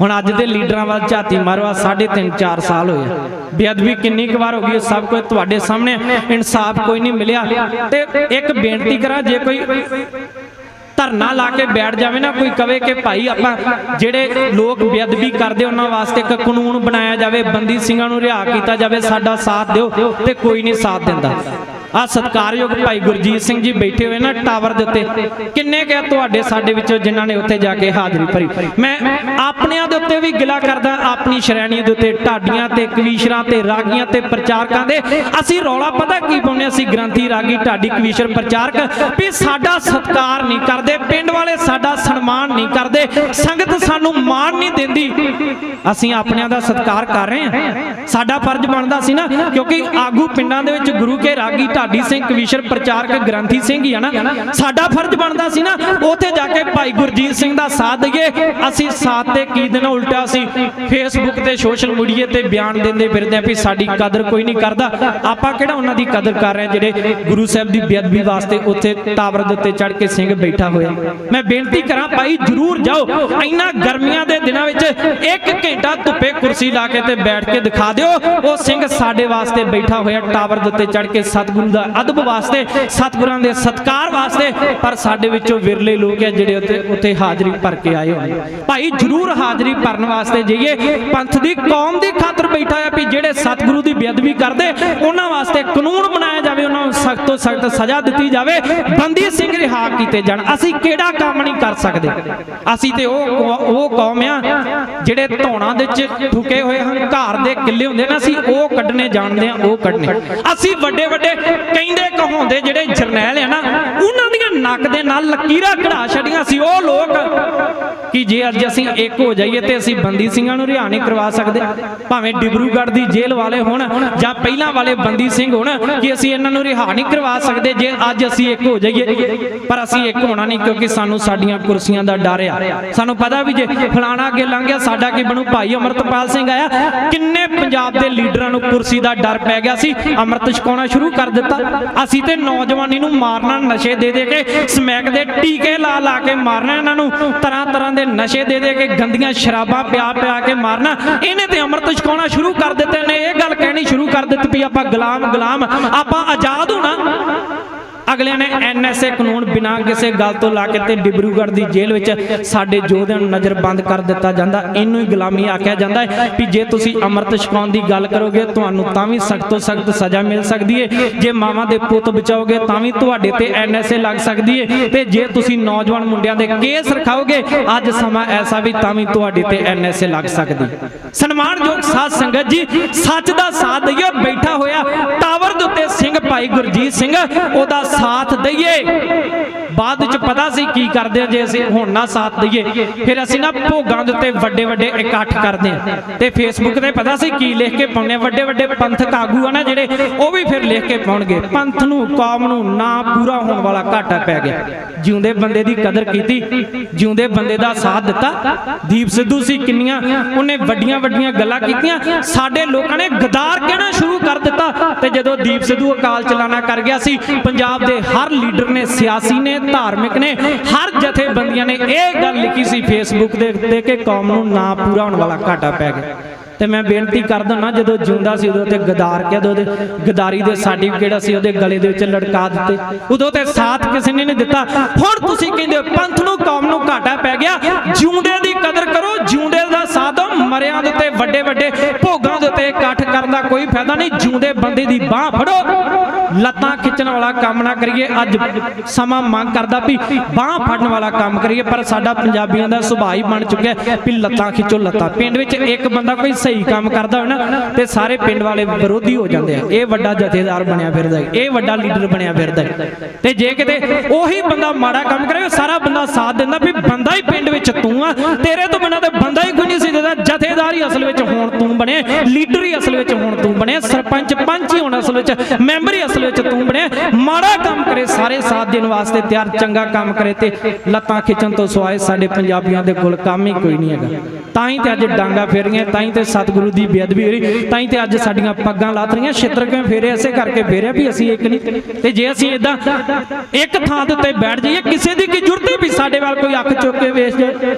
ਹੁਣ ਅੱਜ ਦੇ ਲੀਡਰਾਂ ਵੱਲ ਝਾਤੀ ਮਾਰੋ ਆ ਸਾਢੇ ਤਿੰਨ 4 ਸਾਲ ਹੋਏ ਬੇਅਦਬੀ ਕਿੰਨੀ ਕੁ ਵਾਰ ਹੋ ਗਈ ਸਭ ਕੁਝ ਤੁਹਾਡੇ ਸਾਹਮਣੇ ਇਨਸਾਫ ਕੋਈ ਨਹੀਂ ਮਿਲਿਆ। ਤੇ ਇੱਕ ਬੇਨਤੀ ਕਰਾਂ, ਜੇ ਕੋਈ ਧਰਨਾ ਲਾ ਕੇ ਬੈਠ ਜਾਵੇ ਨਾ, ਕੋਈ ਕਵੇ ਕਿ ਭਾਈ ਆਪਾਂ ਜਿਹੜੇ ਲੋਕ ਬੇਅਦਬੀ ਕਰਦੇ, ਉਹਨਾਂ ਵਾਸਤੇ ਇੱਕ ਕਾਨੂੰਨ ਬਣਾਇਆ ਜਾਵੇ, ਬੰਦੀ ਸਿੰਘਾਂ ਨੂੰ ਰਿਹਾ ਕੀਤਾ ਜਾਵੇ, ਸਾਡਾ ਸਾਥ ਦਿਓ ਤੇ ਕੋਈ ਨਹੀਂ ਸਾਥ ਦਿੰਦਾ। ਆ ਸਤਿਕਾਰਯੋਗ ਭਾਈ ਗੁਰਜੀਤ ਸਿੰਘ ਜੀ ਬੈਠੇ ਹੋਏ ਨਾ ਟਾਵਰ ਦੇ ਉੱਤੇ। ਕਿੰਨੇ ਕਹਿ ਤੁਹਾਡੇ ਸਾਡੇ ਵਿੱਚੋਂ ਜਿਨ੍ਹਾਂ ਨੇ ਉੱਥੇ ਜਾ ਕੇ ਹਾਜ਼ਰੀ ਭਰੀ? ਮੈਂ ਆਪਣਿਆਂ ਦੇ ਉੱਤੇ ਵੀ ਗਿਲਾ ਕਰਦਾ, ਆਪਣੀ ਸ਼੍ਰੇਣੀ ਦੇ ਉੱਤੇ, ਢਾਡੀਆਂ ਤੇ, ਕਵੀਸ਼ਰਾਂ ਤੇ, ਰਾਗੀਆਂ ਤੇ, ਪ੍ਰਚਾਰਕਾਂ ਦੇ। ਅਸੀਂ ਰੌਲਾ ਪਤਾ ਕੀ ਪਾਉਂਦੇ ਅਸੀਂ ਗ੍ਰੰਥੀ, ਰਾਗੀ, ਢਾਡੀ, ਕਵੀਸ਼ਰ, ਪ੍ਰਚਾਰਕ ਵੀ ਸਾਡਾ ਸਤਿਕਾਰ ਨਹੀਂ ਕਰਦੇ, ਪਿੰਡ ਵਾਲੇ ਸਾਡਾ ਸਨਮਾਨ ਨਹੀਂ ਕਰਦੇ, ਸੰਗਤ ਸਾਨੂੰ ਮਾਣ ਨਹੀਂ ਦਿੰਦੀ। ਅਸੀਂ ਆਪਣਿਆਂ ਦਾ ਸਤਿਕਾਰ ਕਰ ਰਹੇ ਹਾਂ। ਸਾਡਾ ਫਰਜ਼ ਬਣਦਾ ਸੀ ਨਾ, ਕਿਉਂਕਿ ਆਗੂ ਪਿੰਡਾਂ ਦੇ ਵਿੱਚ ਗੁਰੂ ਕੇ ਰਾਗੀ ਢਾਡੀ ਸਿੰਘ ਕਵੀਸ਼ਰ ਪ੍ਰਚਾਰਕ ਗ੍ਰੰਥੀ ਸਿੰਘ ਹੀ ਆ ਨਾ, ਸਾਡਾ ਫਰਜ਼ ਬਣਦਾ ਸੀ ਨਾ, ਉੱਥੇ ਜਾ ਕੇ ਭਾਈ ਗੁਰਜੀਤ ਸਿੰਘ ਦਾ ਸਾਥ ਦਈਏ। ਅਸੀਂ ਸਾਥ ਤੇ ਕੀ ਦਿਨ ਉਲਟਾ ਸੀ ਫੇਸਬੁੱਕ ਤੇ ਸੋਸ਼ਲ ਮੀਡੀਆ ਤੇ ਬਿਆਨ ਦਿੰਦੇ ਫਿਰਦੇ ਆ ਵੀ ਸਾਡੀ ਕਦਰ ਕੋਈ ਨਹੀਂ ਕਰਦਾ। ਆਪਾਂ ਕਿਹੜਾ ਉਹਨਾਂ ਦੀ ਕਦਰ ਕਰ ਰਹੇ ਹਾਂ ਜਿਹੜੇ ਗੁਰੂ ਸਾਹਿਬ ਦੀ ਬੇਅਦਬੀ ਵਾਸਤੇ ਉੱਥੇ ਟਾਵਰ ਦੇ ਉੱਤੇ ਚੜ ਕੇ ਸਿੰਘ ਬੈਠਾ ਹੋਇਆ। ਮੈਂ ਬੇਨਤੀ ਕਰਾਂ ਭਾਈ, ਜਰੂਰ ਜਾਓ। ਇੰਨਾ ਗਰਮੀਆਂ ਦੇ ਦਿਨਾਂ ਵਿੱਚ ਇੱਕ ਘੰਟਾ ਧੁੱਪੇ ਕੁਰਸੀ ਲਾ ਕੇ ਤੇ ਬੈਠ ਕੇ ਦਿਖਾ ਦਿਓ। ਉਹ ਸਿੰਘ ਸਾਡੇ ਵਾਸਤੇ ਬੈਠਾ ਹੋਇਆ ਟਾਵਰ ਦੇ ਉੱਤੇ ਚੜ ਕੇ ਸਤਿਗੁਰੂ ਦਾ ਅਦਬ ਵਾਸਤੇ, ਸਤਿਗੁਰਾਂ ਦੇ ਸਤਕਾਰ ਵਾਸਤੇ, ਪਰ ਸਾਡੇ ਵਿੱਚੋਂ ਵਿਰਲੇ ਲੋਕ ਆ ਜਿਹੜੇ ਉੱਤੇ ਉੱਥੇ ਹਾਜ਼ਰੀ ਭਰ ਕੇ ਆਏ ਹੋਏ ਭਾਈ, ਜਰੂਰ ਹਾਜ਼ਰੀ ਭਰਨ ਵਾਸਤੇ ਜਾਈਏ। ਪੰਥ ਦੀ ਕੌਮ ਦੀ ਖਾਤਰ ਬੈਠਾ ਆ ਵੀ ਜਿਹੜੇ ਸਤਿਗੁਰੂ ਦੀ ਬੇਅਦਬੀ ਕਰਦੇ, ਉਹਨਾਂ ਵਾਸਤੇ ਕਾਨੂੰਨ ਬਣਾਇਆ ਜਾਵੇ, ਉਹਨਾਂ ਨੂੰ ਸਖਤ ਤੋਂ ਸਖਤ ਸਜ਼ਾ ਦਿੱਤੀ ਜਾਵੇ, ਬੰਦੀ ਸਿੰਘ ਰਿਹਾ ਕੀਤੇ ਜਾਣ। ਅਸੀਂ ਕਿਹੜਾ ਕੰਮ ਨਹੀਂ ਕਰ ਸਕਦੇ? ਅਸੀਂ ਤੇ ਉਹ ਉਹ ਕੌਮ ਆ, ਜਿਹੜੇ ਧੌਣਾ ਦੇ ਚ ਠੁਕੇ ਹੋਏ ਹਨ, ਘਰ ਦੇ ਕਿੱਲੇ ਹੁੰਦੇ ਨਾ, ਅਸੀਂ ਉਹ ਕੱਢਣੇ ਜਾਣਦੇ ਆ ਉਹ ਕੱਢਣੇ। ਅਸੀਂ ਵੱਡੇ ਵੱਡੇ ਕਹਿੰਦੇ ਕਹਾਉਂਦੇ ਜਿਹੜੇ ਜਰਨੈਲ ਆ ਨਾ, ਉਹਨਾਂ ਦੀਆਂ ਨੱਕ ਦੇ ਨਾਲ ਲਕੀਰਾਂ ਕਢਾ ਛੱਡੀਆਂ ਸੀ, ਉਹ ਲੋਕ ਕਿ ਜੇ ਅੱਜ ਅਸੀਂ ਇੱਕ ਹੋ ਜਾਈਏ ਤੇ ਅਸੀਂ ਬੰਦੀ ਸਿੰਘਾਂ ਨੂੰ ਰਿਹਾ ਨਹੀਂ ਕਰਵਾ ਸਕਦੇ। ਭਾਵੇਂ ਡਿਬਰੂਗੜ੍ਹ ਦੀ ਜੇਲ੍ਹ ਵਾਲੇ ਹੋਣ ਜਾਂ ਪਹਿਲਾਂ ਵਾਲੇ ਬੰਦੀ ਸਿੰਘ ਹੋਣ ਕਿ ਅਸੀਂ ਇਹਨਾਂ ਨੂੰ ਰਿਹਾ ਨਹੀਂ ਕਰਵਾ ਸਕਦੇ ਜੇ ਅੱਜ ਅਸੀਂ ਇੱਕ ਹੋ ਜਾਈਏ। ਪਰ ਅਸੀਂ ਇੱਕ ਹੋਣਾ ਨਹੀਂ ਕਿਉਂਕਿ ਸਾਨੂੰ ਸਾਡੀਆਂ ਕੁਰਸੀਆਂ ਦਾ ਡਰ ਆ। ਸਾਨੂੰ ਪਤਾ ਵੀ ਜੇ ਫਲਾਣਾ ਅੱਗੇ ਲੰਘ ਗਿਆ, ਸਾਡਾ ਕੀ ਬਣੂ? ਭਾਈ ਅਮਰਤਪਾਲ ਸਿੰਘ ਆਇਆ। ਕਿੰਨੇ ਪੰਜਾਬ ਦੇ ਲੀਡਰਾਂ ਨੂੰ ਕੁਰਸੀ ਦਾ ਡਰ ਪੈ ਗਿਆ ਸੀ। ਅੰਮ੍ਰਿਤ ਛਕਾਉਣਾ ਸ਼ੁਰੂ ਕਰ ਦਿੱਤਾ। ਅਸੀਂ ਤੇ ਨੌਜਵਾਨੀ ਨੂੰ ਮਾਰਨਾ, ਨਸ਼ੇ ਦੇ ਦੇ ਕੇ ਸਮੈਕ ਦੇ ਟੀਕੇ ਲਾ ਲਾ ਕੇ ਮਾਰਨਾ ਇਹਨਾਂ ਨੂੰ। ਤਰ੍ਹਾਂ ਤਰ੍ਹਾਂ ਦੇ ਨਸ਼ੇ ਦੇ ਦੇ ਕੇ ਗੰਦੀਆਂ ਸ਼ਰਾਬਾਂ ਪਿਆ ਪਿਆ ਕੇ ਮਾਰਨਾ, ਇਹਨੇ ਤੇ ਅੰਮ੍ਰਿਤ ਛਕਾਉਣਾ ਸ਼ੁਰੂ ਕਰ ਦਿੱਤੇ ਨੇ ਇਹ ਗੱਲ ਕਹਿਣੀ ਸ਼ੁਰੂ ਕਰ ਦਿੱਤੀ ਵੀ ਆਪਾਂ ਗੁਲਾਮ ਗੁਲਾਮ, ਆਪਾਂ ਆਜ਼ਾਦ ਹੋਣਾ। ਅਗਲਿਆਂ ਨੇ ਐਨਐਸਏ ਕਾਨੂੰਨ ਬਿਨਾਂ ਕਿਸੇ ਗੱਲ ਤੋਂ ਲਾ ਕੇ ਤੇ ਡਿਬਰੂਗੜ੍ਹ ਦੀ ਜੇਲ੍ਹ ਵਿੱਚ ਸਾਡੇ ਯੋਧਿਆਂ ਨੂੰ ਨਜ਼ਰਬੰਦ ਕਰ ਦਿੱਤਾ ਜਾਂਦਾ। ਇਹਨੂੰ ਹੀ ਗੁਲਾਮੀ ਆਖਿਆ ਜਾਂਦਾ ਹੈ ਵੀ ਜੇ ਤੁਸੀਂ ਅੰਮ੍ਰਿਤ ਛਕਾਉਣ ਦੀ ਗੱਲ ਕਰੋਗੇ, ਤੁਹਾਨੂੰ ਤਾਂ ਵੀ ਸਖਤ ਤੋਂ ਸਖਤ ਸਜ਼ਾ ਮਿਲ ਸਕਦੀ ਹੈ। ਜੇ ਮਾਵਾਂ ਦੇ ਪੁੱਤ ਬਚਾਓਗੇ, ਤਾਂ ਵੀ ਤੁਹਾਡੇ ਤੇ ਐਨਐਸਏ ਲੱਗ ਸਕਦੀ ਹੈ। ਤੇ ਜੇ ਤੁਸੀਂ ਨੌਜਵਾਨ ਮੁੰਡਿਆਂ ਦੇ ਕੇਸ ਰਖਾਓਗੇ, ਅੱਜ ਸਮਾਂ ਐਸਾ ਵੀ ਤਾਂ ਵੀ ਤੁਹਾਡੇ ਤੇ ਐਨਐਸਏ ਲੱਗ ਸਕਦੀ ਸਨਮਾਨਯੋਗ ਸਾਧ ਸੰਗਤ ਜੀ, ਸੱਚ ਦਾ ਸਾਥ ਦਈਏ ਬੈਠਾ ਹੋਇਆ, ਟਾਵਰ ਦੇ ਉੱਤੇ ਸਿੰਘ ਭਾਈ ਗੁਰਜੀਤ ਸਿੰਘ, ਉਹਦਾ ਸਾਥ ਦਈਏ। ਬਾਅਦ ਚ ਪਤਾ ਸੀ ਕੀ ਕਰਦੇ ਆ ਜੇ ਅਸੀਂ ਹੁਣ ਨਾ ਸਾਥ ਦਈਏ। ਫਿਰ ਅਸੀਂ ਨਾ ਭੋਗਾਂ ਦੇ ਉੱਤੇ ਵੱਡੇ ਵੱਡੇ ਇਕੱਠ ਕਰਦੇ ਆ ਤੇ ਫੇਸਬੁੱਕ ਤੇ ਪਤਾ ਸੀ ਕੀ ਲਿਖ ਕੇ ਪਾਉਣੇ ਵੱਡੇ ਵੱਡੇ ਪੰਥਕ ਆਗੂ ਆ ਨਾ ਜਿਹੜੇ, ਉਹ ਵੀ ਫਿਰ ਲਿਖ ਕੇ ਪਾਉਣਗੇ। ਪੰਥ ਨੂੰ, ਕੌਮ ਨੂੰ ਨਾ ਪੂਰਾ ਹੋਣ ਵਾਲਾ ਘਾਟਾ ਪੈ ਗਿਆ। ਜਿਉਂਦੇ ਬੰਦੇ ਦੀ ਕਦਰ ਕੀਤੀ, ਜਿਉਂਦੇ ਬੰਦੇ ਦਾ ਸਾਥ ਦਿੱਤਾ। ਦੀਪ ਸਿੱਧੂ ਸੀ ਕਿੰਨੀਆਂ, ਉਹਨੇ ਵੱਡੀਆਂ ਵੱਡੀਆਂ ਗੱਲਾਂ ਕੀਤੀਆਂ। ਸਾਡੇ ਲੋਕਾਂ ਨੇ ਗਦਾਰ ਕਹਿਣਾ ਸ਼ੁਰੂ ਕਰ ਦਿੱਤਾ। ਤੇ ਜਦੋਂ ਦੀਪ ਸਿੱਧੂ ਅਕਾਲ ਚਲਾਣਾ ਕਰ ਗਿਆ ਸੀ, ਪੰਜਾਬ ਦੇ ਹਰ ਲੀਡਰ ਨੇ, ਸਿਆਸੀ ਨੇ, ਧਾਰਮਿਕ ਨੇ, ਹਰ ਜਥੇਬੰਦੀਆਂ ਨੇ ਇਹ ਗੱਲ ਲਿਖੀ ਸੀ ਫੇਸਬੁੱਕ ਦੇ ਉੱਤੇ ਕਿ ਕੌਮ ਨੂੰ ਨਾ ਪੂਰਾ ਹੋਣ ਵਾਲਾ ਘਾਟਾ ਪੈ ਗਿਆ। ਤੇ ਮੈਂ ਬੇਨਤੀ ਕਰਦਾ ਨਾ, ਜਦੋਂ ਜਿਉਂਦਾ ਸੀ ਉਦੋਂ ਤੇ ਗਦਾਰ ਕਿਹਾ ਉਹਦੇ ਗਦਾਰੀ ਦੇ ਸਰਟੀਫਿਕੇਟ ਅਸੀਂ ਉਹਦੇ ਗਲੇ ਦੇ ਵਿੱਚ ਲਟਕਾ ਦਿੱਤੇ। ਉਦੋਂ ਤੇ ਸਾਥ ਕਿਸੇ ਨੇ ਨਹੀਂ ਦਿੱਤਾ। ਹੁਣ ਤੁਸੀਂ ਕਹਿੰਦੇ ਹੋ, ਪੰਥ ਨੂੰ, ਕੌਮ ਨੂੰ ਘਾਟਾ ਪੈ ਗਿਆ। ਜਿਉਂਦੇ ਦੀ ਕਦਰ ਕਰੋ, ਜਿਉਂਦੇ ਦਾ ਸਾਥ ਦਿਓ। ਮਰਿਆਂ ਦੇ ਉੱਤੇ ਵੱਡੇ ਵੱਡੇ ਭੋਗਾਂ ਦੇ ਉੱਤੇ ਇਕੱਠ ਦਾ ਕੋਈ ਫਾਇਦਾ ਨਹੀਂ। ਜਿਉਂਦੇ ਬੰਦੇ ਦੀ ਬਾਹ ਫੜੋ। ਲੱਤਾਂ ਖਿੱਚਣ ਵਾਲਾ ਕੰਮ ਨਾ ਕਰੀਏ। ਅੱਜ ਸਮਾਂ ਮੰਗ ਕਰਦਾ ਵੀ ਬਾਹ ਫੜਨ ਵਾਲਾ ਕੰਮ ਕਰੀਏ, ਪਰ ਸਾਡਾ ਪੰਜਾਬੀਆਂ ਦਾ ਸੁਭਾਅ ਹੀ ਬਣ ਚੁੱਕਿਆ ਵੀ ਲੱਤਾਂ ਖਿੱਚੋ, ਲੱਤਾਂ। ਪਿੰਡ ਵਿੱਚ ਇੱਕ ਬੰਦਾ ਕੋਈ ਸਹੀ ਕੰਮ ਕਰਦਾ ਹੋਵੇ ਨਾ, ਤੇ ਸਾਰੇ ਪਿੰਡ ਵਾਲੇ ਵਿਰੋਧੀ ਹੋ ਜਾਂਦੇ ਆ। ਇਹ ਵੱਡਾ ਜਥੇਦਾਰ ਬਣਿਆ ਫਿਰਦਾ ਇਹ ਵੱਡਾ ਲੀਡਰ ਬਣਿਆ ਫਿਰਦਾ ਤੇ ਜੇ ਕਿਤੇ ਉਹੀ ਬੰਦਾ ਮਾੜਾ ਕੰਮ ਕਰੇ ਸਾਰਾ ਬੰਦਾ ਸਾਥ ਦਿੰਦਾ ਵੀ ਬੰਦਾ ਹੀ ਪਿੰਡ ਵਿੱਚ ਤੂੰ ਆ। ਤੇਰੇ ਤੋਂ ਬਿਨਾਂ ਤੇ ਬੰਦਾ ਹੀ ਕੋਈ ਨਹੀਂ ਸੀ ਦਿੰਦਾ। ਜਥੇਦਾਰ ਹੀ ਅਸਲ ਵਿੱਚ ਹੋਣ ਤੂੰ ਬਣੇ। ਲੀਡਰ ਹੀ ਅਸਲ ਵਿੱਚ ਹੁਣ ਸਰਪੰਚ ਪੰਚ ਹੀ ਹੁਣ ਅਸਲ ਵਿੱਚ, ਮੈਂਬਰ ਹੀ ਅਸਲ ਵਿੱਚ ਤੂੰ ਬਣੇ ਮਾੜਾ ਕੰਮ ਕਰੇ, ਸਾਰੇ ਸਾਥ ਦੇਣ ਵਾਸਤੇ ਤਿਆਰ, ਚੰਗਾ ਕੰਮ ਕਰੇ ਤੇ ਲੱਤਾਂ ਖਿੱਚਣ ਤੋਂ ਸਿਵਾਏ ਸਾਡੇ ਪੰਜਾਬੀਆਂ ਦੇ ਕੋਲ ਕੰਮ ਹੀ ਕੋਈ ਨਹੀਂ ਹੈਗਾ। ਤਾਂ ਹੀ ਤੇ ਅੱਜ ਡਾਂਗਾ ਫੇਰੀਆਂ ਤਾਂ ਹੀ ਤੇ ਸਤਿਗੁਰੂ ਦੀ ਬੇਅਦਬੀ ਹੋਈ ਤਾਂ ਹੀ ਤੇ ਅੱਜ ਸਾਡੀਆਂ ਪੱਗਾਂ ਲਾਤਰੀਆਂ ਛਿੱਤਰ ਕਿਉਂ ਫੇਰੇ? ਐਸੇ ਕਰਕੇ ਫੇਰਿਆ ਵੀ ਅਸੀਂ ਇੱਕ ਨਹੀਂ। ਤੇ ਜੇ ਅਸੀਂ ਇਦਾਂ ਇੱਕ ਥਾਂ ਦੇ ਉੱਤੇ ਬੈਠ ਜਾਈਏ, ਕਿਸੇ ਦੀ ਕੀ ਜ਼ਰੂਰਤ ਹੈ ਵੀ ਸਾਡੇ ਵੱਲ ਕੋਈ ਅੱਖ ਚੁੱਕ ਕੇ ਵੇਖ ਜਾਏ?